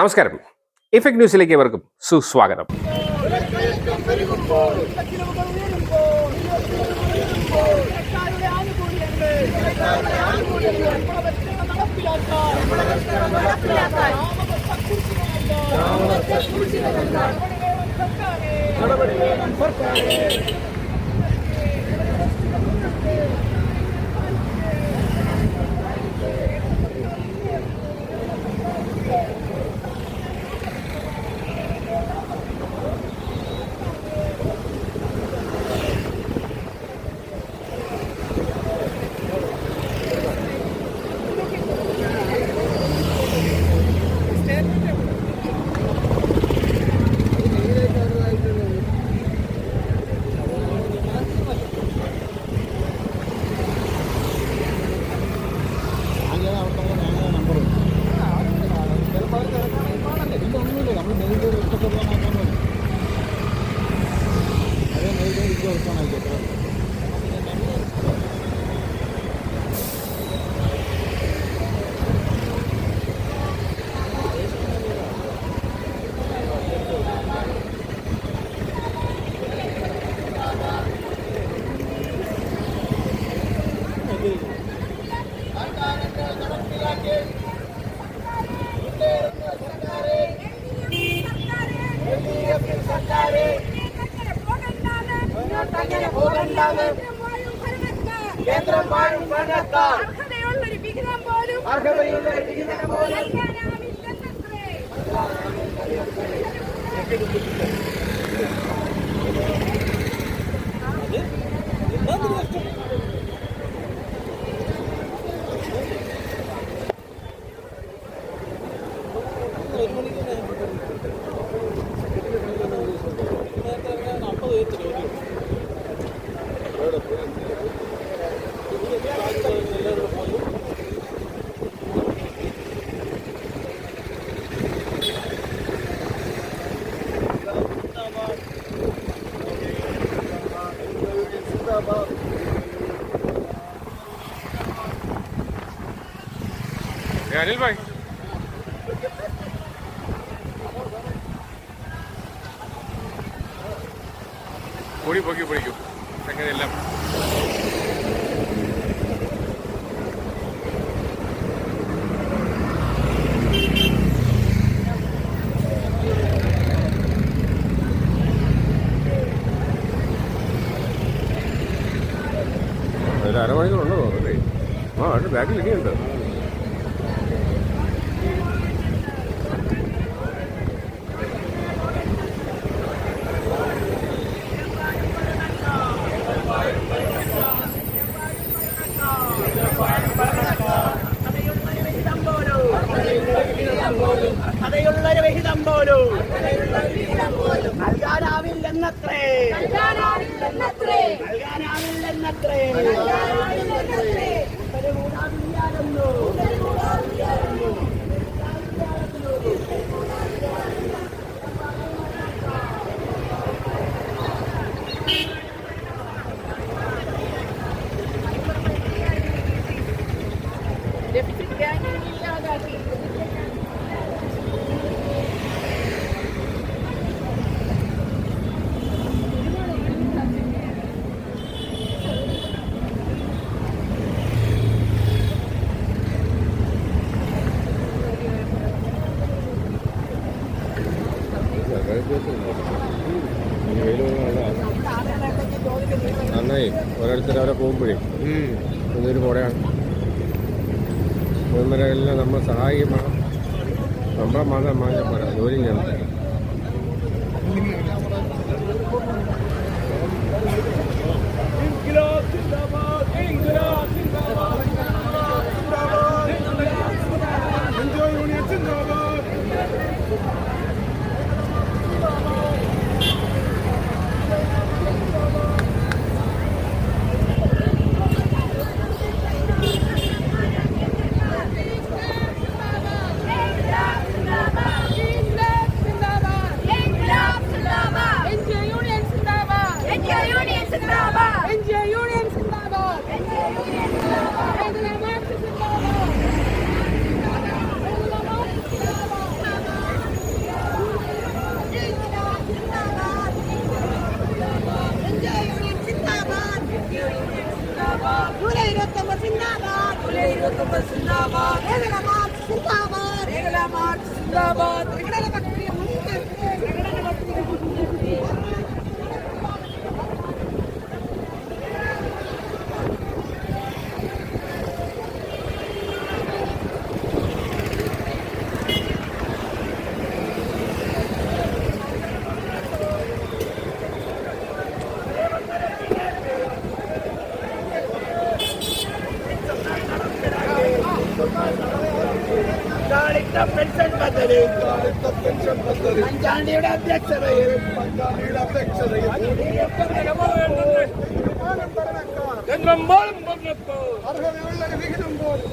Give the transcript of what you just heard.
നമസ്കാരം ഇഫക്ട് ന്യൂസിലേക്ക് ഏവർക്കും സുസ്വാഗതം സർക്കാരുടെ ആനുകൂല്യങ്ങൾ ഗുണപരിഷ്കരണം വേണം സർക്കാരെ കേന്ദ്രം വാഴും ഭരണക്കാർ അർഹതയുള്ളൊരു വിഹിതം പോലും. അർഹതയുള്ള വിഹിതം പോലും. നൽകാനാവില്ലെന്നത്രേ. അനിൽ ഭായ്. പൊടി പൊക്കി പൊടിക്കും. അങ്ങനെയെല്ലാം. ഒരു അരമണിക്കൂറുണ്ടോ അല്ലേ ആ അതിന്റെ ബാക്കിൽ ഇനിയുണ്ട് അർഹതയുള്ളൊരു വിഹിതം പോലും നൽകാനാവില്ലെന്നത്രേ നൽകാനാവില്ലെന്നത്രേ. ബാങ്കിന് ഇല്ലാതാക്കി. പോകുമ്പോഴേ ഇതൊരു പുഴയാണ് ഇവന്മാരെല്ലാം നമ്മൾ സഹായിക്കണം നമ്മളെ മാത്രം മാറ്റാൻ പോരാ. ജോലി ചെയ്യണം ഇൻക്ലാബ് கும்பல் சிந்தாபாத். புலியூர் கும்பல் சிந்தாபாத். ரேகலாமாத் சிந்தாபாத். ரேகலாமாத் சிந்தாபாத். പങ്കാളിത്ത പെൻഷൻ പദ്ധതി പഞ്ചാണ്ടിയുടെ അധ്യക്ഷതയിൽ പഞ്ചാണ്ടിയുടെ അധ്യക്ഷതയിൽ ജന്മമ്പോഴും അർഹതയുള്ള വിഹിതം പോലും